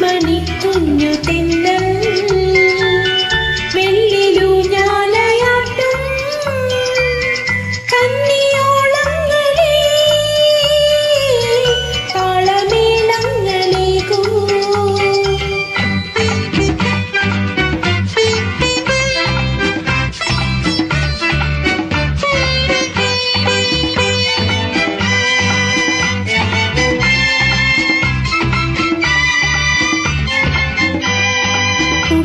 മണി കുഞ്ഞു തിന്ന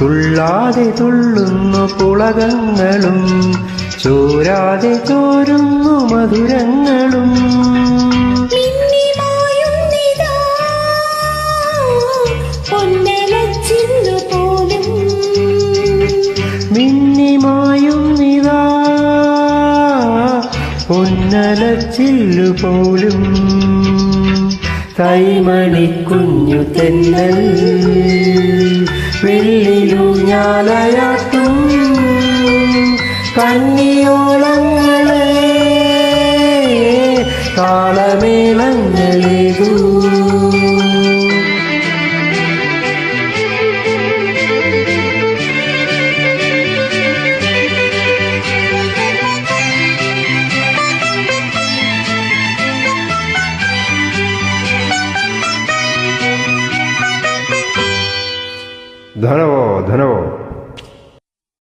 തുള്ളാതെ തുള്ളുന്നു പുളകങ്ങളും ചോരാതെ ചോരുന്നു മധുരങ്ങളും. മിന്നിമായുന്നിതാ പൊന്നലച്ചില്ലു പോലും. തെന്നൽ കണ്ണിയോളങ്ങളേ കന്നിയോളങ്ങളെ धनवो धनवो।